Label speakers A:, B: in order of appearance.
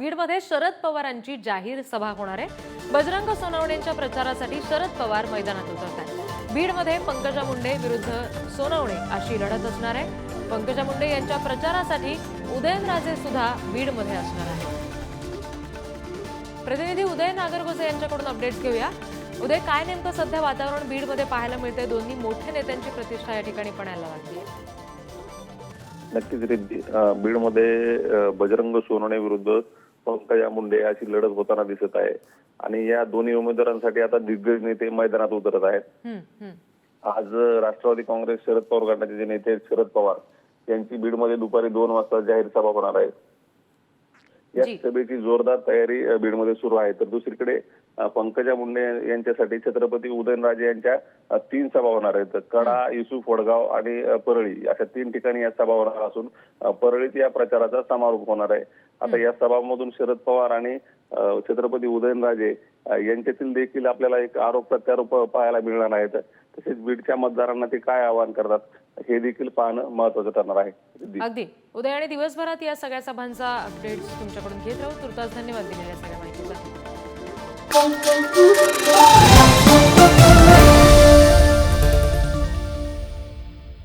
A: बीडमध्ये शरद पवारांची जाहीर सभा होणार आहे. बजरंग सोनवणेंच्या प्रचारासाठी शरद पवार मैदानात उतरत आहेत. बीडमध्ये पंकजा मुंडे विरुद्ध सोनवणे अशी लढत असणार आहे. पंकजा मुंडे यांच्या प्रचारासाठी उदयनराजे सुद्धा बीडमध्ये असणार आहे प्रतिनिधी उदय नागरगोजे यांच्याकडून अपडेट्स घेऊया. उदय काय नेमकं सध्या वातावरण बीडमध्ये पाहायला मिळते दोन्ही मोठ्या नेत्यांची प्रतिष्ठा या ठिकाणी पणायला लागली
B: नक्कीच रिद्धी. बीडमध्ये बजरंग सोनवणे विरुद्ध पंकजा मुंडे अशी लढत होताना दिसत आहे. आणि या दोन्ही उमेदवारांसाठी आता दिग्गज नेते मैदानात उतरत आहेत. आज राष्ट्रवादी काँग्रेस शरद पवार गटाचे जे नेते आहेत शरद पवार यांची बीडमध्ये दुपारी दोन वाजता जाहीर सभा होणार आहे. या. सभेची जोरदार तयारी बीडमध्ये सुरू आहे. तर दुसरीकडे पंकजा मुंडे यांच्यासाठी छत्रपती उदयनराजे यांच्या तीन सभा होणार आहेत. कडा युसुफ वडगाव आणि परळी. अशा तीन ठिकाणी या सभा होणार असून परळीत या प्रचाराचा समारोप होणार आहे. आता या सभामधून शरद पवार आणि छत्रपती उदयनराजे यांच्यातील देखील आपल्याला एक आरोप प्रत्यारोप पाहायला मिळणार आहेत. तसेच बीडच्या मतदारांना ते काय आवाहन करतात हे देखील पाहणं महत्वाचं ठरणार आहे.
A: अगदी. उदय आणि दिवसभरात या सगळ्या सभांचा अपडेट्स तुमच्याकडून घेत राहू. तुर्तास धन्यवाद दिलेल्या सगळ्या माहितीचा